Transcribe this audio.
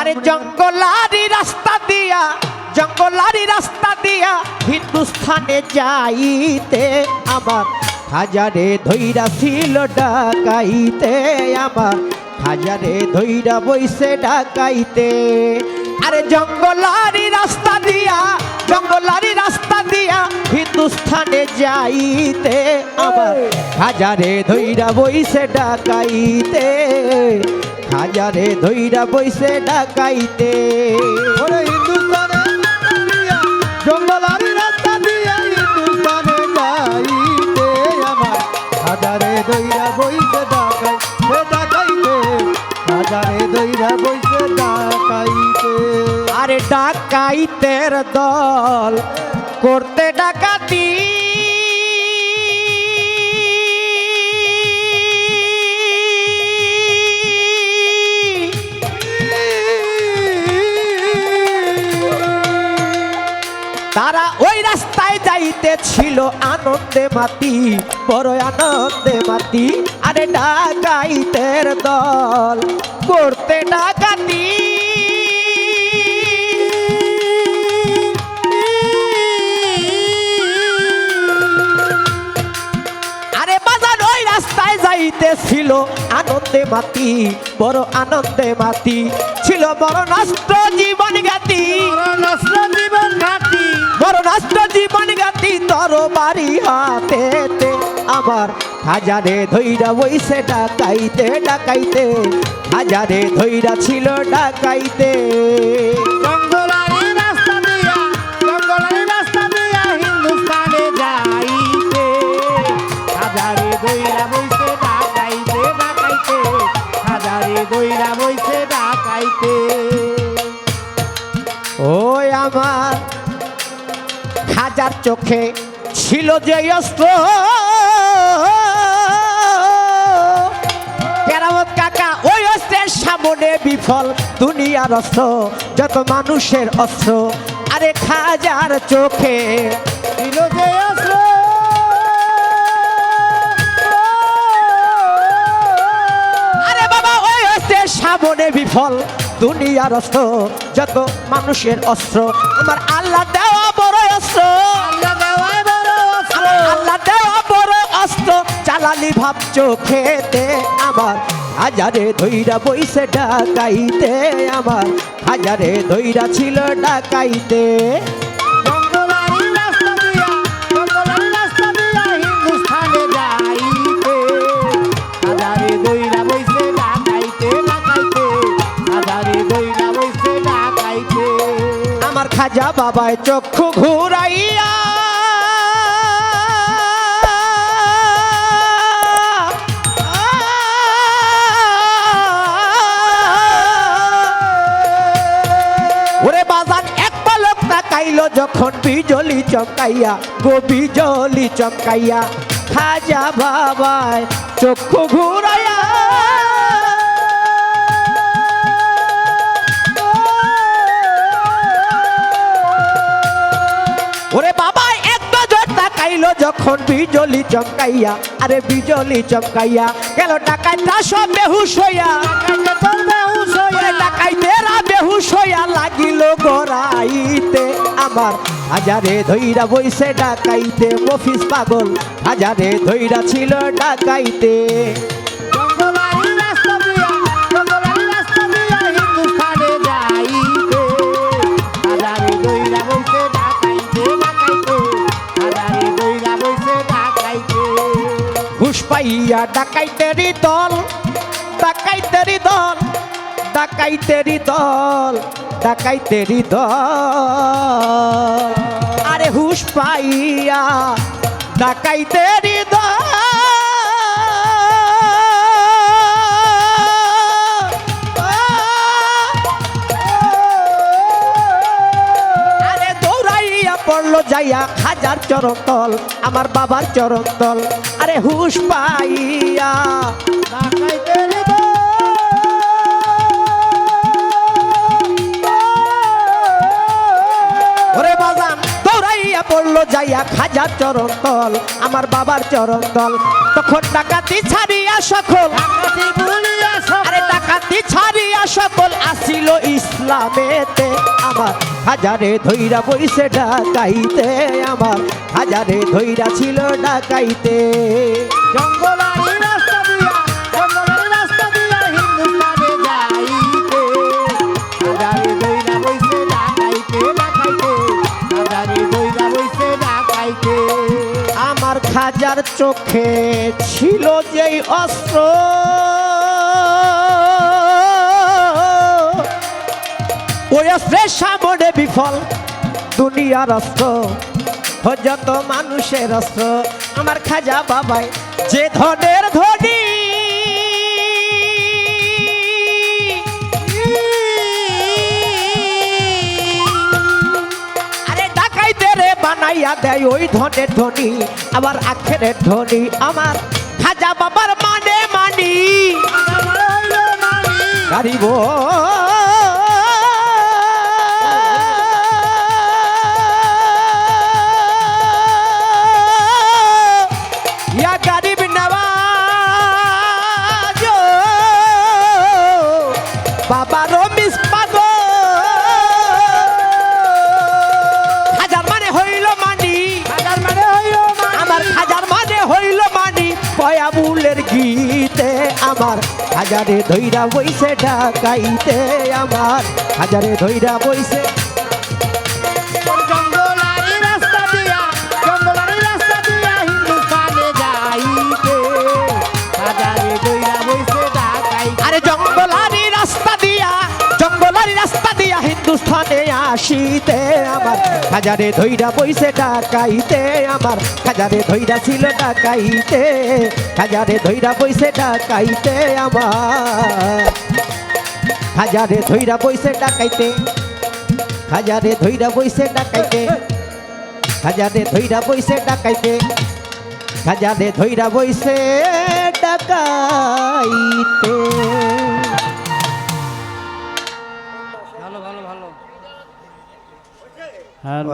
আরে জঙ্গলারি রাস্তা দিয়া জঙ্গলারি রাস্তা দিয়া হিন্দুস্থানে যাইতে আমার হাজারে ধৈরা ছিল ডাকাইতে আমার হাজারে ধৈরা বইসে ডাকাইতে। আরে জঙ্গলারি রাস্তা দিয়া জঙ্গলারি রাস্তা দিয়া হিন্দুস্থানে যাইতে আমার হাজারে ধৈরা বইসে ডাকাইতে হাজারে ধৈরা বইসে ডাকাইতে। রাস্তা দিয়া যাইতে আমার হাজারে বইছে ডাকাই ডাকাইতে হাজারে ডাকাইতে। আরে ডাকাইতের দল করতে ডাকাতি। তারা ওই রাস্তায় যাইতে ছিল আনন্দে মাতি, বড় আনন্দে মাতি। আরে ডাকাইতের দল করতে ডাকাতি। ছিল আনন্দে মাতি বড় আনন্দে মাতি। ছিল বড় নষ্ট জীবন গাতি নষ্ট জীবন ঘাটি বড় নষ্ট জীবন গাতি তর বাড়ি হাতেতে। আমার হাজারে ধৈরা বইসে ডাকাইতে ডাকাইতে। হাজারে ধৈরা ছিল ডাকাইতে। আমার হাজার চোখে ছিল যে অস্ত্র। কাকা, ওই অস্ত্রের সামনে বিফল দুনিয়ার অস্ত্র, যত মানুষের অস্ত্র। আরে খাজার চোখে ছিল যে অস্ত্র। আরে বাবা, ওই সামনে বিফল দুনিয়ার অস্ত্র যত মানুষের অস্ত্র। আমার আল্লাহ দেওয়া বড় অস্ত্র। আল্লাহ বড় অস্ত্র। দেওয়া বড় অস্ত্র। চালালি ভাব চোখেতে আমার। হাজারে ধৈরা বইসে ডাকাইতে আমার। হাজারে ধৈরা ছিল ডাকাইতে। খাজা বাবায় চক্ষু ঘুরাইয়া। যখন বিজলি চমকাইয়া গো বিজলি চমকাইয়া। খাজা বাবায় চক্ষু ঘুরাইয়া তাকাইলো যখন বিজলি চমকাইয়া, আরে বিজলি চমকাইয়া, গেল টাকাইটা সব বেহুশ হইয়া। ডাকাইতে তোর বেহুশ হইয়া লাগিল গড়াইতে আমার। হাজারে ধইরা বইসে ডাকাইতে, মফিস পাগল। হাজারে ধইরা ছিল ডাকাইতে। পাইয়া ডাকাইতেরি দল ডাকাইতেরি দল ডাকাইতেরি দল ডাকাইতেরি দল। আরে হুশ পাইয়া ডাকাইতেরি দল। যাইয়া হাজার চরণ তল আমার বাবার চরণ তল আরে হুশ পাইয়া। ওরে বাজান, দৌড়াইয়া পড়ল, যাইয়া খাজার চরণ তল আমার বাবার চরণ তল তখন ডাকাতি ছাড়িয়া সকল আরে ডাকাতি ছাড়িয়া সকল আসিল গোলামেতে আমার হাজারে ধৈরা বইছে ডাকাইতে আমার। হাজারে ধৈরা ছিল ডাকাইতে। জঙ্গলারি রাস্তা দিয়া জঙ্গলারি রাস্তা দিয়া হিন্দুস্তানে যাইতে। হাজারে দইরা বইছে ডাকাইতে ডাকাইতে। হাজারে দইরা বইছে ডাকাইতে। আমার খাজার চোখে ছিল যেই অস্ত্র। ওই অস্ত্রের সামনে বিফল। দুনিয়ার অস্ত্র যত মানুষের অস্ত্র আমার খাজা বাবাই যে ধনের ধনী। আরে ডাকাইতে রে বানাইয়া দেয় ওই ধনের ধনী আবার আখেরের ধনী আমার খাজা বাবার মানে মানি। আমার হইল আমার। হাজারে ধৈরা বইছে ঢাকাইতে আমার। হাজারে ধৈরা বইছে আসিতে আমার। হাজারে ধৈরা বইছে ডাকাইতে আমার। হাজারে ধৈরা ছিল ডাকাইতে। হাজারে ধৈরা বইছে ডাকাইতে আমার। হাজারে ধৈরা বইছে ডাকাইতে। হাজারে ধৈরা বইছে ডাকাইতে। হাজারে ধৈরা বইছে ডাকাইতে। হাজারে ধৈরা বইছে ডাকাইতে। Her